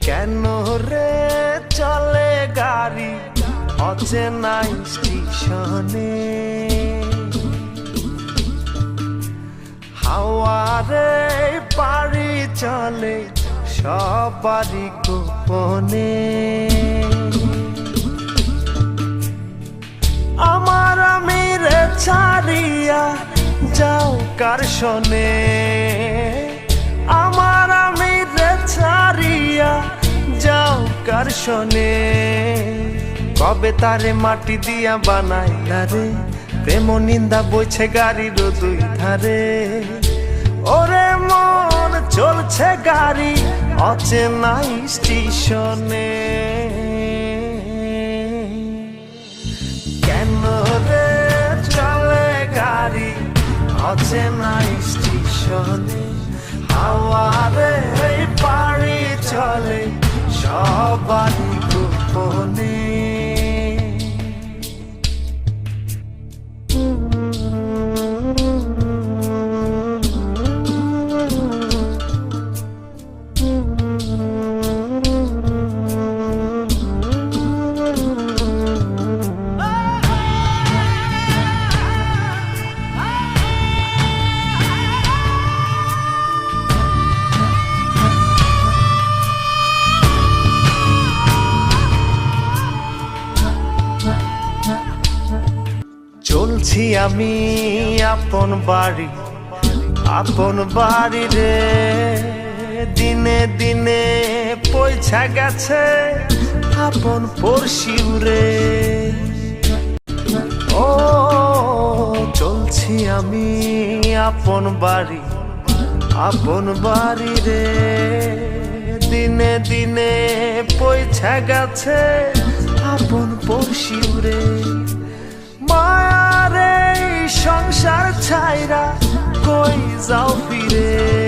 কেন রে চলে গাড়ি? অচেনা স্টেশনে। হাওয়ারে পারি চলে সবারই গোপনে। আমার আমিরে ছাড়িয়া যাও কার শোনে শোনে কবে তারে মাটি দিয়া বানাইলা রে? প্রেম নিন্দা বইছে গাড়ির দুই ধারে। ওরে মন চলছে গাড়ি অচেনা স্টেশনে। কেন রে চলে গাড়ি অচেনা স্টেশনে? হাওয়ারে সবারই গোপনে চলছি আমি আপন বাড়ি আপন বাড়ি রে। দিনে দিনে পয়সা গেছে আপন পড়শিউ রে। ও, চলছি আমি আপন বাড়ি আপন বাড়ি রে। দিনে দিনে পয়সা গেছে আপন পড়শিউ রে। মায়ারে ছাইরা কই যাও ফিরে কেন রে